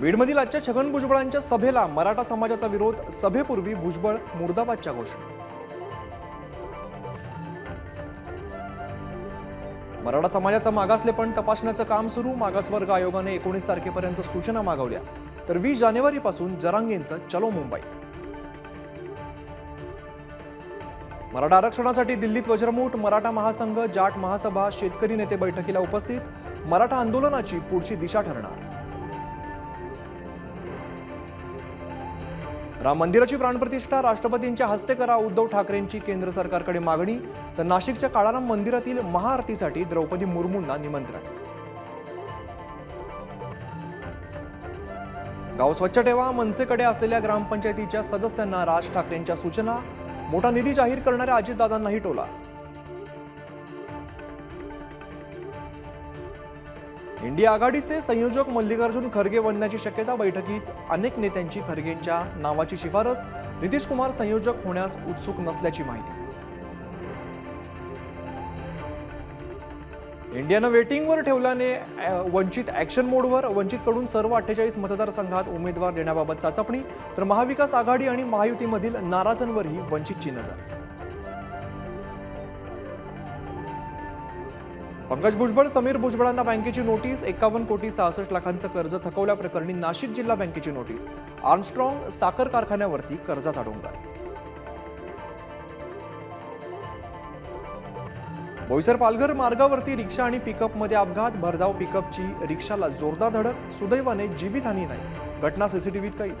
बीडमधील आजच्या छगन भुजबळांच्या सभेला मराठा समाजाचा विरोध सभेपूर्वी भुजबळ मुर्दाबादच्या घोषणा. मराठा समाजाचा मागासलेपण तपासण्याचं काम सुरू. मागासवर्ग आयोगाने एकोणीस तारखेपर्यंत सूचना मागवल्या. तर वीस जानेवारीपासून जरांगेंचं चलो मुंबई. मराठा आरक्षणासाठी दिल्लीत वज्रमूठ मराठा महासंघ जाट महासभा शेतकरी नेते बैठकीला उपस्थित. मराठा आंदोलनाची पुढची दिशा ठरणार. राम मंदिराची प्राणप्रतिष्ठा राष्ट्रपतींच्या हस्ते करा उद्धव ठाकरेंची केंद्र सरकारकडे मागणी तर नाशिकच्या काळाराम मंदिरातील महाआरतीसाठी द्रौपदी मुर्मूंना निमंत्रण. गाव स्वच्छ ठेवा मनसेकडे असलेल्या ग्रामपंचायतीच्या सदस्यांना राज ठाकरेंच्या सूचना. मोठा निधी जाहीर करणाऱ्या अजितदादांनाही टोला. इंडिया आघाडीचे संयोजक मल्लिकार्जुन खरगे बनण्याची शक्यता बैठकीत अनेक नेत्यांची खरगेंच्या नावाची शिफारस नितीश कुमार संयोजक होण्यास उत्सुक नसल्याची माहिती. इंडियानं वेटिंगवर ठेवल्याने वंचित ॲक्शन मोडवर वंचितकडून सर्व अठ्ठेचाळीस मतदारसंघात उमेदवार देण्याबाबत चाचपणी तर महाविकास आघाडी आणि महायुतीमधील नाराजांवरही वंचितची नजर. पंकज भुजबळ समीर भुजबळांना बँकेची नोटीस एकावन्न कोटी सहासष्ट लाखांचं कर्ज थकवल्याप्रकरणी नाशिक जिल्हा बँकेची नोटीस. आर्मस्ट्रॉंग साखर कारखान्यावरती कर्जाचा डोंगर बोईसर पालघर मार्गावरती रिक्षा आणि पिकअपमध्ये अपघात. भरधाव पिकअपची रिक्षाला जोरदार धडक. सुदैवाने जीवितहानी नाही. घटना सीसीटीव्हीत कैद.